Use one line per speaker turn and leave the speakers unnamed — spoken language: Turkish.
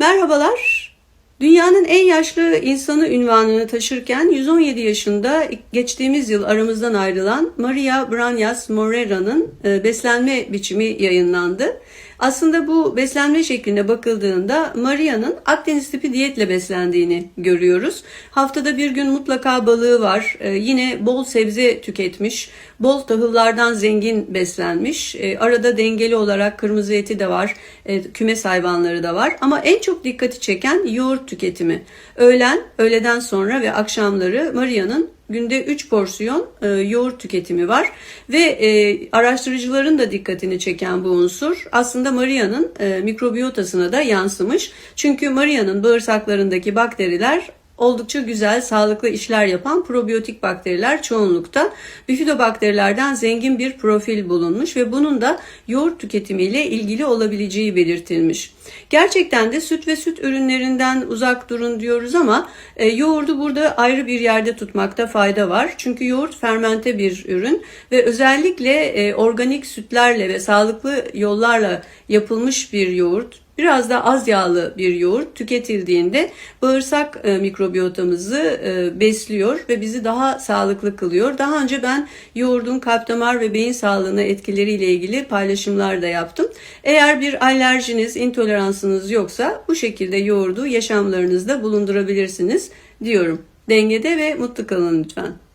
Merhabalar. Dünyanın en yaşlı insanı ünvanını taşırken 117 yaşında geçtiğimiz yıl aramızdan ayrılan Maria Branyas Morera'nın e, beslenme biçimi yayınlandı. Aslında bu beslenme şekline bakıldığında Maria'nın Akdeniz tipi diyetle beslendiğini görüyoruz. Haftada bir gün mutlaka balığı var. E, Yine bol sebze tüketmiş. Bol tahıllardan zengin beslenmiş. E, Arada dengeli olarak kırmızı eti de var. e, Kümes hayvanları da var. Ama en çok dikkati çeken yoğurt tüketimi. Öğlen, öğleden sonra ve akşamları Maria'nın günde 3 porsiyon e, yoğurt tüketimi var ve e, araştırıcıların da dikkatini çeken bu unsur aslında Maria'nın e, mikrobiyotasına da yansımış. Çünkü Maria'nın bağırsaklarındaki bakteriler oldukça güzel, sağlıklı işler yapan probiyotik bakteriler çoğunlukta. Bifidobakterilerden zengin bir profil bulunmuş ve bunun da yoğurt tüketimiyle ilgili olabileceği belirtilmiş. Gerçekten de süt ve süt ürünlerinden uzak durun diyoruz ama e, yoğurdu burada ayrı bir yerde tutmakta fayda var. Çünkü yoğurt fermente bir ürün ve özellikle e, organik sütlerle ve sağlıklı yollarla yapılmış bir yoğurt biraz da az yağlı bir yoğurt tüketildiğinde bağırsak e, mikrobiyotamızı e, besliyor ve bizi daha sağlıklı kılıyor. Daha önce ben yoğurdun kalp damar ve beyin sağlığına etkileriyle ilgili paylaşımlar da yaptım. Eğer bir alerjiniz, intoleransınız yoksa bu şekilde yoğurdu yaşamlarınızda bulundurabilirsiniz diyorum. Dengede ve mutlu kalın lütfen.